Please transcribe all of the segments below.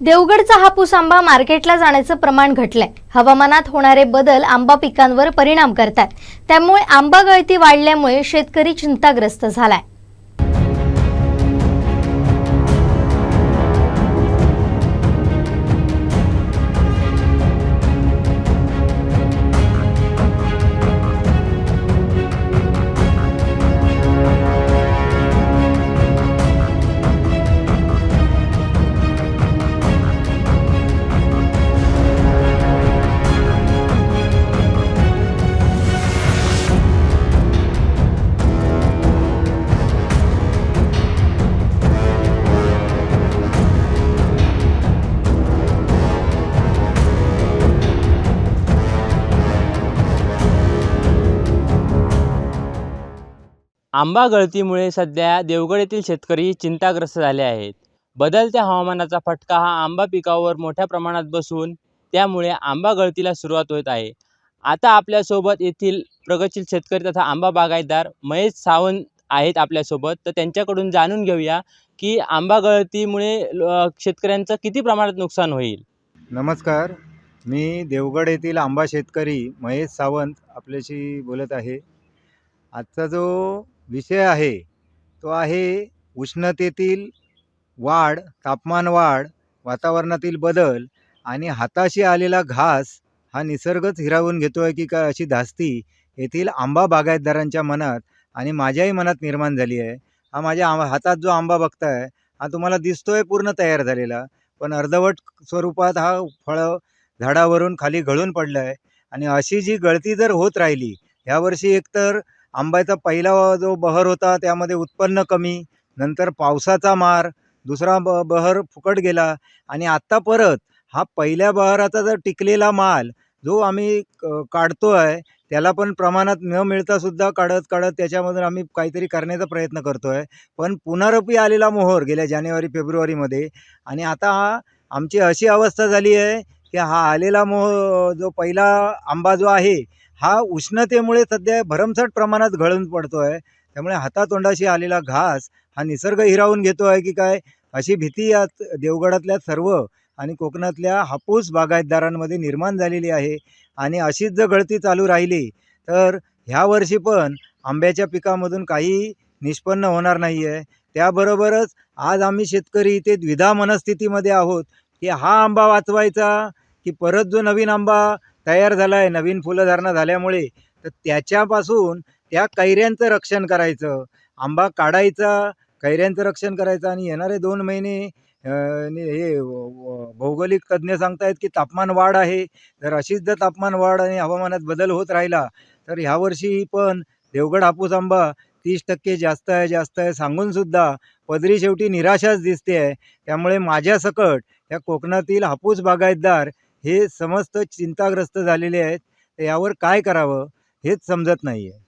देवगडचा हापूस आंबा मार्केटला जाण्याचं प्रमाण घटलंय. हवामानात होणारे बदल आंबा पिकांवर परिणाम करतात. त्यामुळे आंबा गळती वाढल्यामुळे शेतकरी चिंताग्रस्त झालाय. आंबा गळतीमुळे सध्या देवगड येथील शेतकरी चिंताग्रस्त झाले आहेत. बदलत्या हवामानाचा फटका हा आंबा पिकावर मोठ्या प्रमाणात बसून त्यामुळे आंबा गळतीला सुरुवात होत आहे. आता आपल्यासोबत येथील प्रगतशील शेतकरी तथा आंबा बागायतदार महेश सावंत आहेत आपल्यासोबत. तर त्यांच्याकडून जाणून घेऊया की आंबा गळतीमुळे ल- शेतकऱ्यांचं किती प्रमाणात नुकसान होईल? नमस्कार. मी देवगड येथील आंबा शेतकरी महेश सावंत आपल्याशी बोलत आहे. आजचा जो विषय आहे. तो आहे उष्णतेतील वाढ तापमान वाढ वातावरणातील बदल आणि हाताशी आलेला घास हा निसर्गच हिरावून घेतो आहे की काय अशी धास्ती येथील आंबा बागायतदारांच्या मनात आणि माझ्याही मनात निर्माण झाली आहे. हा माझ्या आंबा हातात जो आंबा बघताय हा तुम्हाला दिसतोय पूर्ण तयार झालेला. पण अर्धवट स्वरूपात हा फळं झाडावरून खाली गळून पडलं आहे आणि अशी जी गळती जर होत राहिली ह्यावर्षी एकतर आंब्याचा पहिला जो बहर होता त्यामध्ये उत्पन्न कमी नंतर पावसाचा मार दुसरा ब बहर फुकट गेला आणि आत्ता परत हा पहिल्या बहराचा जर टिकलेला माल जो आम्ही क- काढतो आहे त्याला पण प्रमाणात न मिळतासुद्धा काढत काढत त्याच्यामधून आम्ही काहीतरी करण्याचा प्रयत्न करतो आहे पण पुनरपी आलेला मोहर गेल्या जानेवारी फेब्रुवारीमध्ये आणि आता हा आमची अशी अवस्था झाली आहे की हा आलेला मोह जो पहिला आंबा जो आहे हा उष्णतेमुळे सध्या भरमसाठ प्रमाणात गळून पडतो आहे त्यामुळे हातातोंडाशी आलेला घास हा निसर्ग हिरावून घेतो आहे की काय? अशी भीती या देवगडातल्या सर्व आणि कोकणातल्या हापूस बागायतदारांमध्ये निर्माण झालेली आहे. आणि अशीच जर गळती चालू राहिली तर ह्या वर्षी पण आंब्याच्या पिकामधून काही निष्पन्न होणार नाही आहे त्याबरोबरच आज आम्ही शेतकरी इथे द्विधा मनस्थितीमध्ये आहोत की हा आंबा वाचवायचा की परत जो नवीन आंबा तयार झाला आहे नवीन फुलधारणा झाल्यामुळे. तर त्याच्यापासून त्या कैऱ्यांचं रक्षण करायचं. आंबा काढायचा कैऱ्यांचं रक्षण करायचं आणि येणारे दोन महिने हे भौगोलिक तज्ज्ञ सांगतायत की तापमान वाढ आहे. जर अशीच जर तापमान वाढ आणि हवामानात बदल होत राहिला तर ह्यावर्षी पण देवगड हापूस आंबा तीस टक्के जास्त आहे जास्त आहे सांगूनसुद्धा पदरी शेवटी निराशाच दिसते आहे त्यामुळे माझ्या सकट या कोकणातील हापूस बागायतदार हे समस्त चिंताग्रस्त झालेले आहेत यावर काय करावं हेच समजत नाही आहे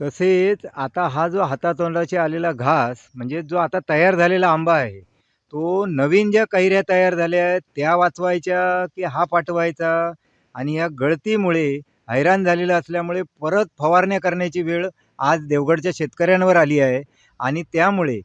तसेच आता हा जो हातातोंडाशी आलेला घास म्हणजे जो आता तयार झालेला आंबा आहे तो नवीन ज्या कैऱ्या तयार झाल्या आहेत त्या वाचवायच्या की हा पाठवायचा? आणि या गळतीमुळे हैराण झालेलं असल्यामुळे परत फवारण्या करण्याची वेळ आज देवगडच्या शेतकऱ्यांवर आली आहे. आणि त्यामुळे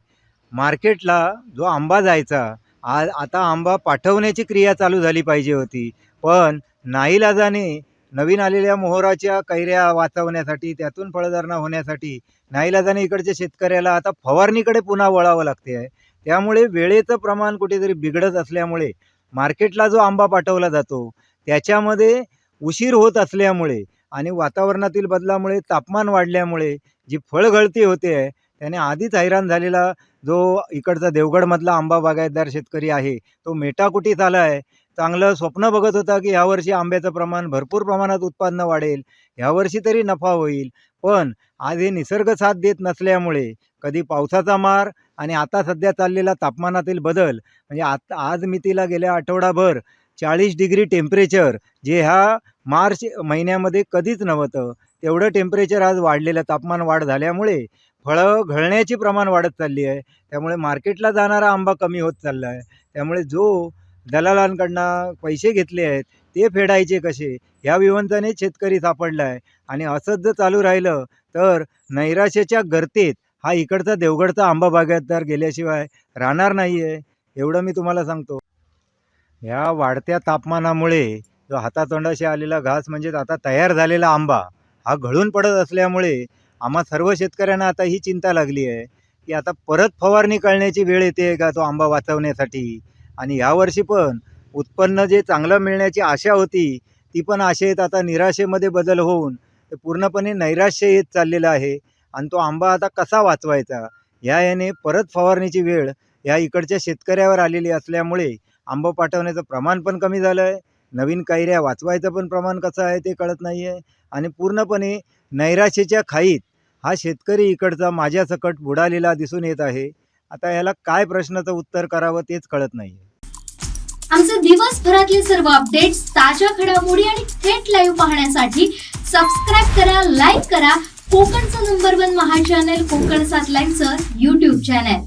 मार्केटला जो आंबा जायचा आज आता आंबा पाठवण्याची क्रिया चालू झाली पाहिजे होती. पण नाईलाजाने नवीन आलेल्या मोहराच्या कैऱ्या वाचवण्यासाठी त्यातून फळधारणा होण्यासाठी नाईलाजाने इकडच्या शेतकऱ्याला आता फवारणीकडे पुन्हा वळावं लागते आहे. त्यामुळे वेळेचं प्रमाण कुठेतरी बिघडत असल्यामुळे मार्केटला जो आंबा पाठवला जातो त्याच्यामध्ये उशीर होत असल्यामुळे आणि वातावरणातील बदलामुळे तापमान वाढल्यामुळे जी फळगळती होते आहे त्याने आधीच हैराण झालेला जो इकडचा देवगडमधला आंबा बागायतदार शेतकरी आहे तो मेटाकुटीत आला आहे चांगलं स्वप्न बघत होता की ह्यावर्षी आंब्याचं प्रमाण भरपूर प्रमाणात उत्पन्न वाढेल ह्यावर्षी तरी नफा होईल. पण आज हे निसर्ग साथ देत नसल्यामुळे कधी पावसाचा मार आणि आता सध्या चाललेला तापमानातील बदल म्हणजे आता आज मितीला गेल्या आठवडाभर चाळीस डिग्री टेम्परेचर जे ह्या मार्च महिन्यामध्ये कधीच नव्हतं तेवढं टेम्परेचर आज वाढलेलं तापमान वाढ झाल्यामुळे फळं घळण्याची प्रमाण वाढत चालली आहे. त्यामुळे मार्केटला जाणारा आंबा कमी होत चालला आहे. त्यामुळे जो दलालांकडनं पैसे घेतले आहेत ते फेडायचे कसे? ह्या विवंताने शेतकरी सापडला आहे आणि असंच जर चालू राहिलं तर नैराश्याच्या गर्तेत हा इकडचा देवगडचा आंबा बागायतदार गेल्याशिवाय राहणार नाही आहे एवढं मी तुम्हाला सांगतो. ह्या वाढत्या तापमानामुळे जो हातातोंडाशी आलेला घास म्हणजेच आता तयार झालेला आंबा हा घळून पडत असल्यामुळे आम्हा सर्व शेतकऱ्यांना आता ही चिंता लागली आहे की आता परत फवारणी करण्याची वेळ येते का तो आंबा वाचवण्यासाठी? आणि यावर्षी पण उत्पन्न जे चांगलं मिळण्याची आशा होती ती पण आशेत आता निराशेमध्ये बदल होऊन ते पूर्णपणे नैराश्य येत चाललेलं आहे. आणि तो आंबा आता कसा वाचवायचा? ह्या याने परत फवारणीची वेळ ह्या इकडच्या शेतकऱ्यावर आलेली असल्यामुळे आंबा पाठवण्याचं प्रमाण पण कमी झालं आहे नवीन कैऱ्या वाचवायचं पण प्रमाण कसं आहे ते कळत नाही आहे आणि पूर्णपणे नैराश्याच्या खाईत हा शेतकरी इकडचा माझ्या सकट बुडालेला दिसून येत आहे. आता याला काय प्रश्नाचं उत्तर करावं तेच कळत नाही आमचे दिवसभरातले सर्व अपडेट्स ताज्या घडामोडी आणि थेट लाईव्ह पाहण्यासाठी सबस्क्राईब करा लाईक करा. कोकणचं number one Maha channel Konkan सात लाईव्हचं युट्यूब चॅनल